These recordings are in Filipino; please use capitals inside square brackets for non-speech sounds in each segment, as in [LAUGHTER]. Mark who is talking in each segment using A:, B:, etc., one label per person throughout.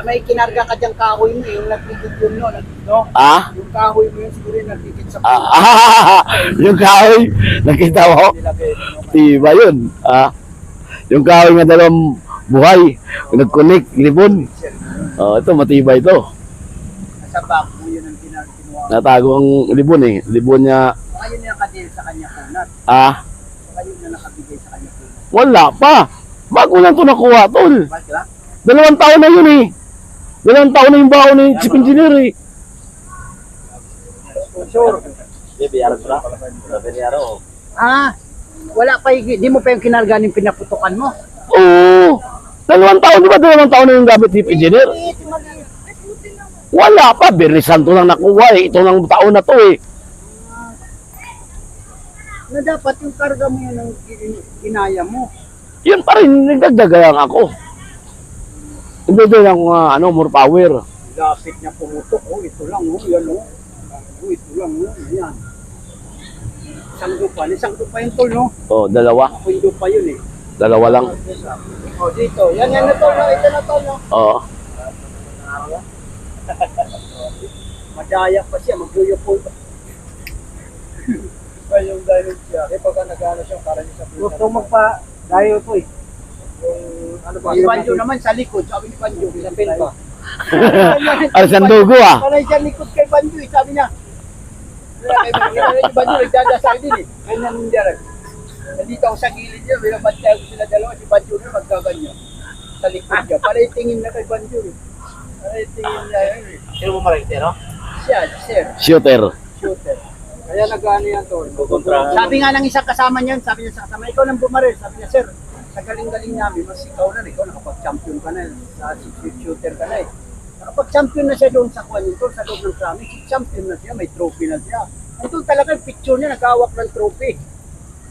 A: may kinarga ka diyang kahoy mo, yung nagpikit yun, no? Nag- no?
B: Ah?
A: Yung kahoy mo yun, siguro yung nagpikit sa
B: Ah, ah, [LAUGHS] yung kahoy, nakita mo? Diba yun? Ah, yung kahoy nga dalawang buhay, nag-connect, libon. Oh, ito, matibay ito.
A: Sa back mo yun ang kinuha.
B: Natago ang libon eh. Libon niya,
A: Baka yun yung nakadil sa kanya kunat.
B: ah,
A: Baka yun na nakabigay sa kanya kunat.
B: wala pa. Bago lang ito nakuha, tol. Dalawang taon na yun eh. Dalawang taon na yung baon ng chief engineer eh.
A: Sure. Ah, wala pa yung, di mo pa yung kinarga ng pinaputukan mo.
B: Oo. Dalawang taon, di ba dalawang taon na yung gamit chief engineer? Wala pa, very santo lang nakuha eh. Ito lang taon na to eh.
A: Na dapat yung karga mo yun ang kin- kinaya mo.
B: Yun pa rin, nagdagdagan ako. Hindi doon ang ah, ano, more power.
A: Lapit niya pumutok, oh, ito lang, oh, yan, oh. Oh, ito lang, oh, yan. Isang dupa, isang dupa yung tol, no?
B: Oh, dalawa.
A: Ako yung dupa yun, eh.
B: Dalawa lang.
A: Oh, dito, yan, yan na tol, no? Ito na tol, no?
B: Oo. [LAUGHS]
A: Madaya pa siya, magluyo-po pa. [LAUGHS] Well, yung diamond siya, eh pagka nag-ano siya, para niya sa Gusto magpa dayo to eh. Ano ba? Si Banjo naman sa likod, sabi ni Banjo, sa pin pa. [LAUGHS]
B: Ay, sandugo ah.
A: Panay siya likod kay Banjo, eh, sabi niya. Kaya kay Banjo, nagdadasal din eh. Ganyan yung direct. Nandito ako sa gilid niya, binabantay ko sila dalawa, si Banjo na magkaganyan. Sa likod niya. Panay tingin na kay Banjo eh. Panay tingin niya yun eh.
C: Sino mo maritero?
A: Siya, sir
B: Shooter.
A: shooter. Kaya nag-ano yan to.
C: Kukontra.
A: Sabi nga ng isang kasama niyan, sabi niya sa kasama, ikaw nang bumaril. Sabi niya, sir, sa galing-galing namin, mas ikaw na rin, ikaw nakapag-champion ka na, sa shooter ka na eh. Nakapag-champion na siya doon sa kwan nito, sa loob ng krami, champion na siya, may trophy na siya. Ito talaga yung picture niya, nagkawak ng trophy.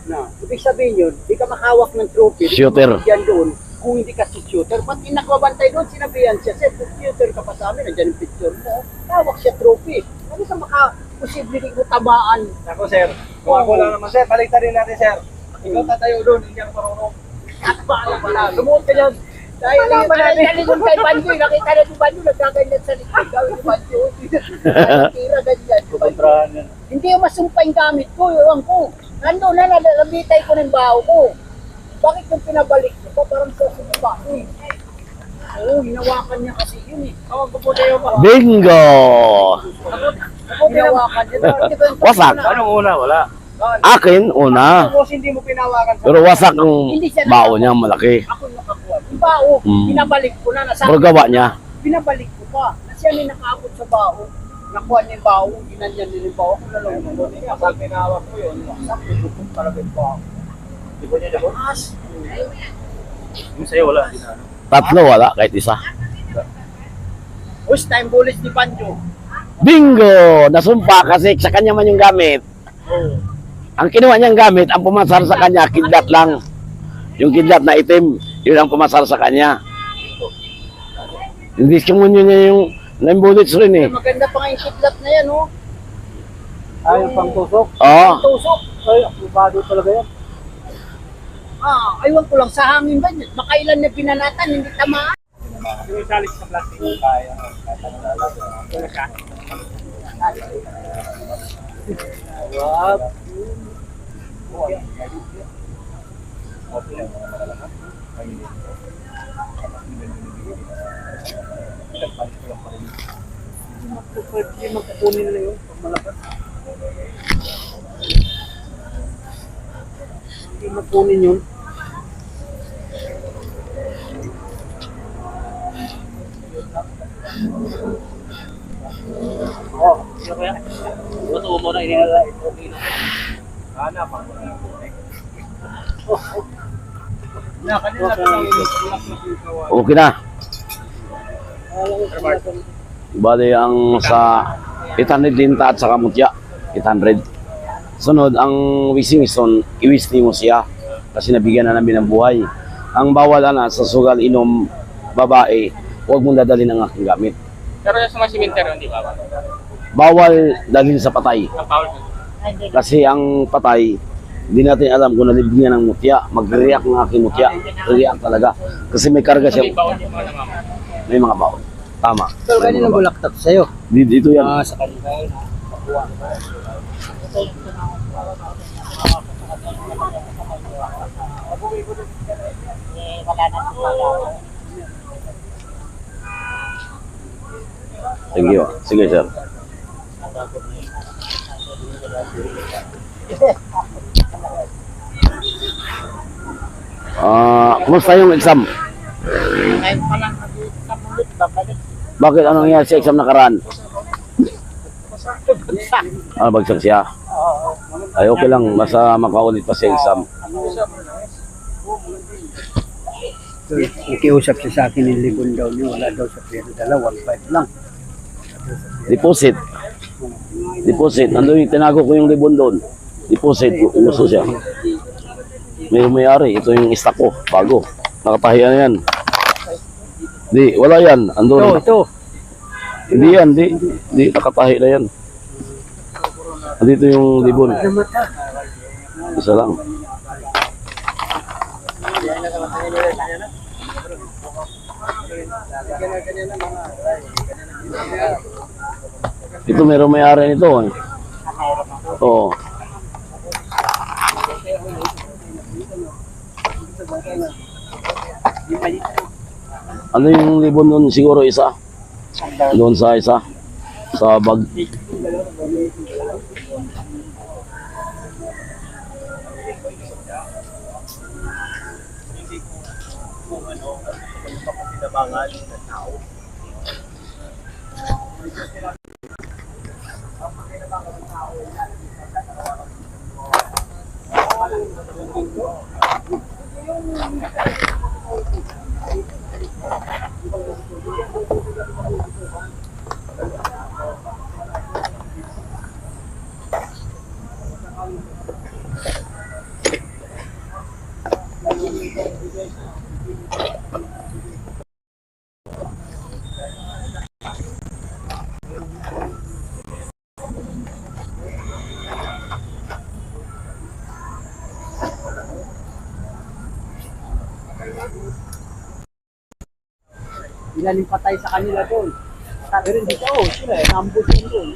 A: Na, ibig sabihin yun, di ka makawak ng trophy. di ka
B: Shooter.
A: doon, kung hindi ka si shooter. Pati nagbabantay doon, sinabihan siya, sir, kung shooter ka pa sa amin, nandiyan yung picture mo, hawak siya trophy. Ano sa maka, posible ko tamaan.
C: Ako, sir. Kung ako lang naman, sir. Baliktad rin natin, sir. Ikaw tatayo doon, hindi ako marunong.
A: Paano pala, lumuot ka dyan. Dahil
C: Wala pa
A: dahil
C: natin.
A: sa likod kay Banjo, eh, nakita na si Banjo, nagkaganyan sa likod. Gawin ni Banjo, tira ganyan.
C: Kukontrahan yan.
A: Hindi yung masumpa yung gamit ko, yung ko. Nandun na, nalabitay ko ng baho ko. Bakit yung pinabalik ko? Parang sa sumpa ko eh. Oo, hinawakan niya kasi yun eh.
C: Tawag ko po tayo pa.
B: Bingo!
A: Hinawakan niya. Di ba yung-
B: Wasak.
C: Anong una? Wala.
B: Akin, una.
C: Tapos hindi mo pinawakan sa...
B: Pero wasak ang bao niya, malaki.
A: Ako nakakuha. Yung baho,
B: Mm.
A: pinabalik ko na. Nasa
B: Pero gawa niya.
A: binabalik ko pa. Na siya may nakaabot sa baho. Nakuha niya yung baho, ginanyan niya yung baho. Ako nalong mo.
C: Kapag pinawak mo yun,
A: Sabi ko, kung talaga yung baho.
C: di ba niya dapat?
A: Mas,
C: Yung sa'yo, wala. Hindi ano.
B: Tatlo, wala, kahit isa.
A: first time bullets ni Panjo.
B: Bingo! Nasumpa kasi sa kanya man yung gamit. Ang kinuha niyang gamit, ang pumasar sa kanya, kidlat lang. Yung kidlat na itim, yun ang pumasar sa kanya. Hindi simunyo niya yung nine bullets rin eh.
A: Maganda pa nga yung kidlat na yan, oh.
C: Ay, yung pangtusok.
B: Oo.
A: Tusok.
C: Ay, akubado talaga yan.
A: Ah, aywan ko lang, sa hangin ba? Makailan na pinanatan, hindi tamaan.
C: Yung salit sa plastic. Kaya. Wala ka. Wag.
A: Pwede magkukunin nila yun, pag malakas. Hindi magkunin yun.
C: Oh, sino kaya? Luto mo na inilala. Okay na. Ana pa.
A: Na, kanina na lang yun.
B: Okay na. Bali ang sa 800 linta at saka mutya. 800. Sunod, ang wisingson, iwisni mo siya. Kasi nabigyan na namin ng buhay. Ang bawal na sa sugal inom babae, huwag mong dadalhin ang aking gamit.
C: Pero sa mga simenteryo, hindi ba?
B: Bawal dalhin sa patay.
C: Ang ko.
B: Kasi ang patay, hindi natin alam kung nalibigyan ng mutya. Mag-react ng aking mutya. React talaga. Kasi may karga siya.
C: May mga
B: baon. Tama.
A: Tol, kanina bulaktak sa'yo.
B: Dito, yan.
A: Ah, sa yun.
B: Sige, oh. sige sir. Ah, kumusta yung exam?
A: Ngayon pa lang nag-ulit, babalik.
B: Bakit anong nangyari sa exam nakaraan? Ah, bagsak siya. Ay, okay lang. Basta makaulit pa sa exam.
A: Nakiusap siya sa akin ng libon daw niya, wala daw sa pera dala, 1.5 lang.
B: Deposit. Deposit. Nandun yung tinago ko yung libon doon. Deposit. Gusto siya. May mayari. Ito yung stock ko. Bago. Nakatahiya na yan. Di, wala yan.
A: Ito,
B: Andun.
A: ito.
B: Hindi yan. Di, di. Nakatahi na yan. Andito yung libon. Isa lang. Ito meron may-ari nito. Eh. Oo. Ano yung libon nun siguro isa? Doon sa isa? Sa bag.
A: Ilan yung patay sa kanila doon. Pero hindi ka, oh, sila eh, ambush yun doon.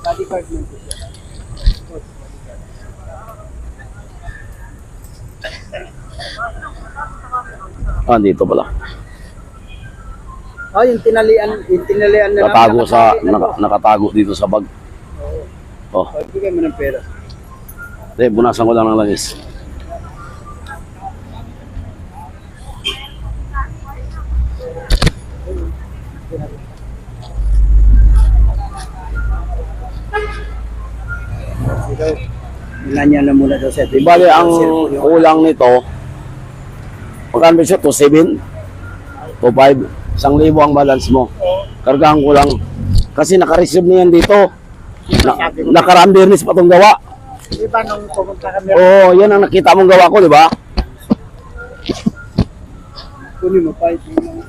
A: Bodyguard man siya.
B: Ah, dito pala.
A: Oh, yung tinalian, yung tinalian na
B: Nakatago sa,
A: nakatali na
B: naka, nakatago dito sa bag. Oh,
A: Oh, bigay mo ng pera.
B: hindi, bunasan ko lang ng langis.
A: Ilan na muna daw sa
B: Di bali, ang kulang nito, magkano ba siya? 2.7? 2.5? Isang libo ang balance mo. Kargahan ko lang. Kasi naka-receive na yan dito. Na, naka-rambernis pa itong gawa.
A: Di ba nung pumunta kami,
B: Oo, yan ang nakita mong gawa ko, di ba?
A: kunin mo pa ito lang.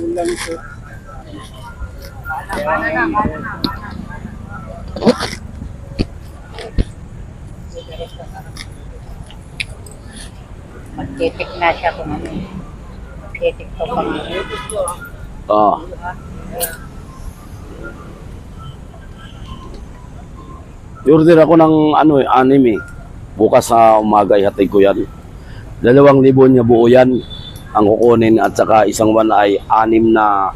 A: Yun lang ito.
D: Magtitik na siya kung ano. Magtitik to pang
B: Oo. I-order ako ng ano eh, anime. Bukas sa umaga ihatid ko yan. Dalawang libo niya buo yan ang kukunin at saka isang one ay anim na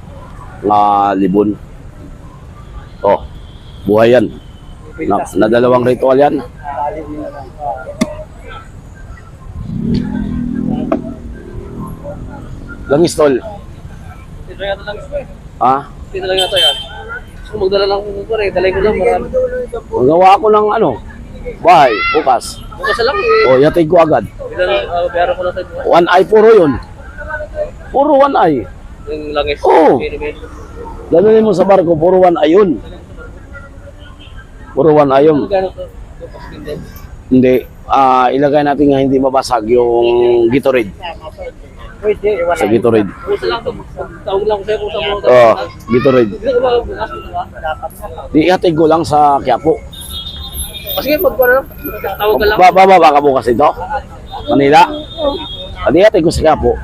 B: nga libon. Oh, buhay yan. Na, na dalawang ritual yan.
A: Niyo na lang.
B: Langis tol.
C: Ito yata lang ito eh.
B: Ha?
C: Ito lang yata yan. Kung magdala lang ko pa rin, dalay ko lang marami.
B: Magawa ako ng ano, bahay, bukas.
C: Bukas na lang eh.
B: O, yatid ko agad.
C: Ilan, uh, bayaran ko lang sa inyo.
B: One eye puro yun. Puro one eye.
C: Yung langis.
B: Oo.
C: Minimum.
B: Dalhin mo sa barko, puro one eye yun. Puro one eye yun.
C: Magkano Yung.
B: Hindi. Ah, ilagay natin nga hindi mabasag yung Gatorade.
A: Pwede, wala.
B: Sa Gatorade.
C: Taong lang sa'yo kung saan mo.
B: Oh, Gatorade.
C: Ba ba?
B: Di ihatid ko lang sa Quiapo.
C: O sige, pag tawag ka lang.
B: Ba bababa ka bukas ito? Manila? Adi ate ko sa po.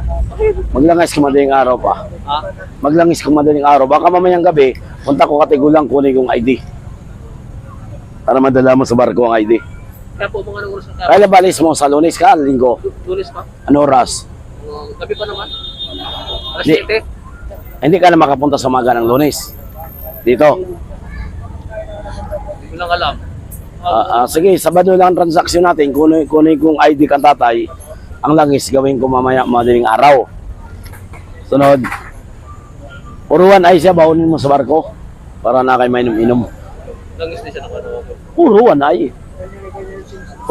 B: Maglangis ko madaling araw pa. Maglangis ko madaling araw. Baka mamayang gabi, punta ko katigulang kunin kong ID. Para madala mo sa barko ang ID.
C: Kaya po, mga anong oras ng
B: Kaya balis mo sa lunes ka, linggo.
C: Tulis pa?
B: Ano oras?
C: Uh, gabi pa naman? Alas
B: Di.
C: 7?
B: Hindi ka na makapunta sa maga ng lunes. Dito.
C: Hindi ko lang alam.
B: Ah, ah, sige, Sabado lang ang transaksyon natin. Kunin, kunin kong ID kang tatay. Ang langis gawin ko mamaya madaling araw. Sunod. Puruan ay siya, baunin mo sa barko. Para na kayo mainom-inom.
C: Langis din siya ng ano.
B: Puruan ay.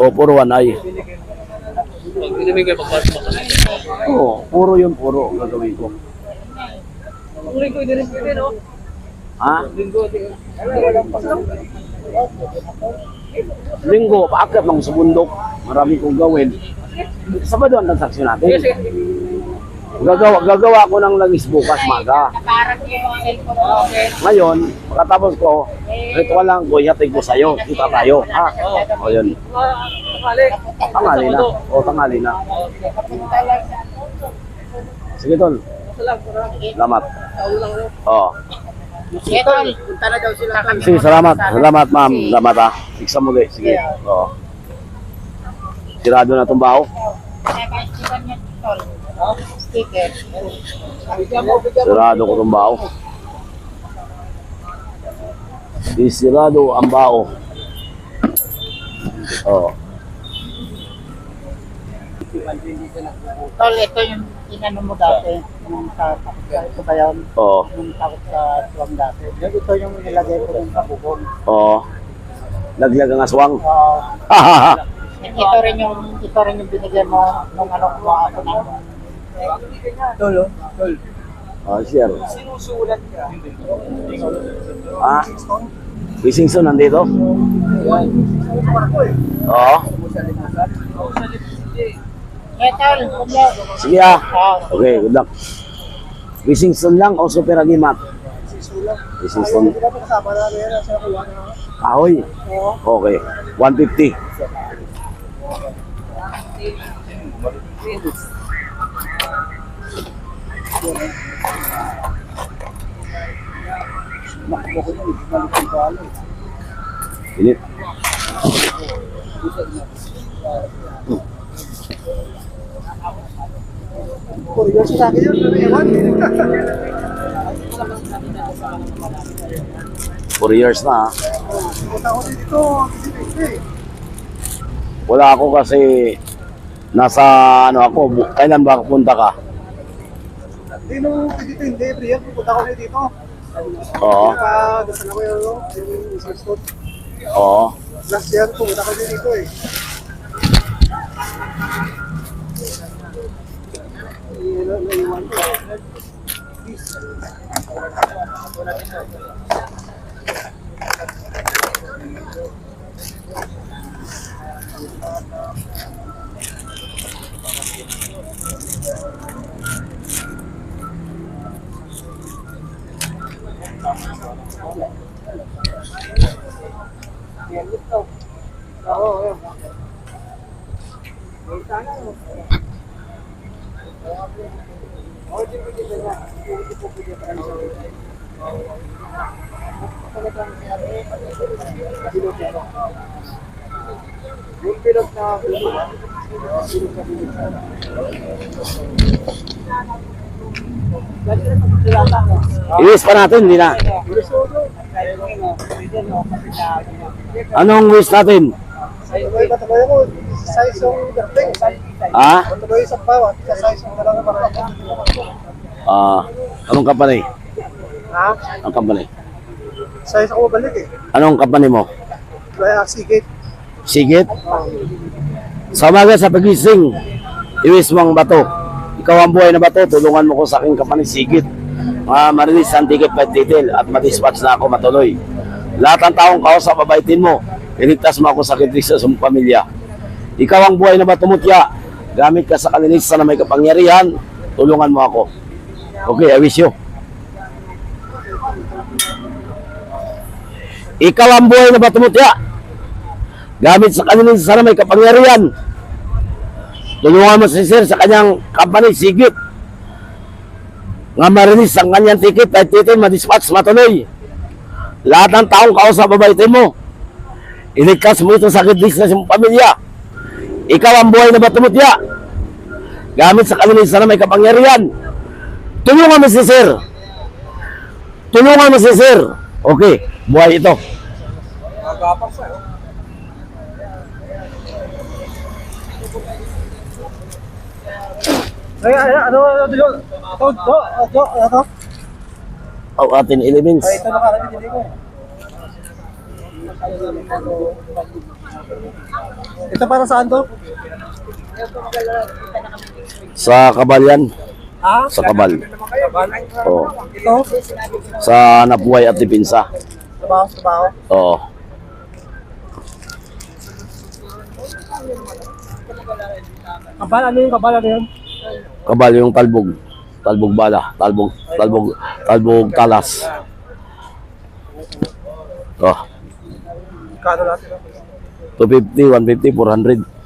B: O, puruan ay.
C: Pag inimig kayo pagpasok mo kasi.
B: Oo, puro yun, puro gagawin ko.
C: Ang linggo, hindi rin pwede, no?
B: Ha?
C: Linggo.
B: Linggo, paakyat lang sa bundok. Marami kong gawin. Sabado ang transaksyon natin. Gagawa, gagawa ko ng langis bukas maga. Ngayon, pagkatapos ko, ritual lang ko, ihatid ko sa'yo. Kita tayo. Ha? O yun. Tangali na. O, tangali na. Sige, tol. Salamat. Oo.
D: Sige, tol.
A: Punta na daw sila.
B: Sige, salamat. Salamat, ma'am. Salamat, ha. Tiksa mo, de. Sige. Oo. Sirado na itong baho.
D: Naka-sticker niya, tol.
B: Sirado ko itong baho. Isirado ang baho. Oo.
D: Tol, ito yung inano mo dati. Yung sa ito ba yun?
B: Oo.
D: Yung takot sa tuwang dati. Yung Ito yung nilagay ko yung kabubon.
B: Oo. Laglag ang aswang.
D: Uh, [LAUGHS] ito rin yung ito rin yung binigyan mo nung ano kumuha ako ng
A: Tol, oh. Tol.
B: Oh, sir.
A: Sinusulat ka.
B: Ah? Wisingson nandito? Oo. Sige ah.
D: Ah,
B: Okay, good luck. Wisingson lang o super agimat?
A: Kuha na.
B: Ahoy. Okay. 150. Init. 4 years na ah. Wala ako kasi nasa ano ako, kailan ba punta ka?
A: Hindi nung dito hindi. Every year pupunta ko na dito.
B: Oo.
A: Kaya gusto na ko yung ano, yung isang spot.
B: Oo.
A: Last year pumunta ko dito eh. Naiwan ko. Yung bilog na bilog. Bilog na bilog.
B: Iwis pa natin, hindi na. Anong wish natin? Ha? Ah, anong company?
A: Ha?
B: Ang company.
A: Size ako balik eh.
B: Anong company mo?
A: Kaya sige.
B: Sigit? Sa umaga sa pagising, iwis mo ang bato. Ikaw ang buhay na bato, tulungan mo ko sa aking company Sigit. Uh, marilis ang ticket by detail at madispatch na ako matuloy. Lahat ng taong kausap, mabaitin mo. Iligtas mo ako sa kitris sa sumong pamilya. Ikaw ang buhay na bato mutya. Gamit ka sa kalinisan na may kapangyarihan, tulungan mo ako. Okay, I wish you. Ikaw ang buhay na bato mutya. Gamit sa kalinisan na may kapangyarihan, Tulungan mo si sir sa kanyang company, Sigit. Nga marinis ang kanyang ticket at titin madispatch matuloy. Lahat ng taong kausap babaitin mo. Ilikas mo ito sa gidis na siyang pamilya. Ikaw ang buhay na batumutya. Gamit sa kalinisan na may kapangyarihan. Tulungan mo si sir. Tulungan mo si sir. Okay, buhay ito.
A: Ay, ay, ano, ano, ano, ito, ito, ito, ito,
B: Ang ating elements.
A: ito na kami, hindi ko. Ito para saan to?
B: Sa kabalyan.
A: Ha?
B: Sa kabal. Oo.
A: Ito?
B: Sa nabuhay at dipinsa.
A: Trabaho, trabaho.
B: Oo.
A: Kabal, ano yung kabal, ano yun?
B: Kabal yung talbog. Talbog bala. Talbog, talbog, talbog talas. Oh.
A: Kano natin?
B: 250, 150, 400.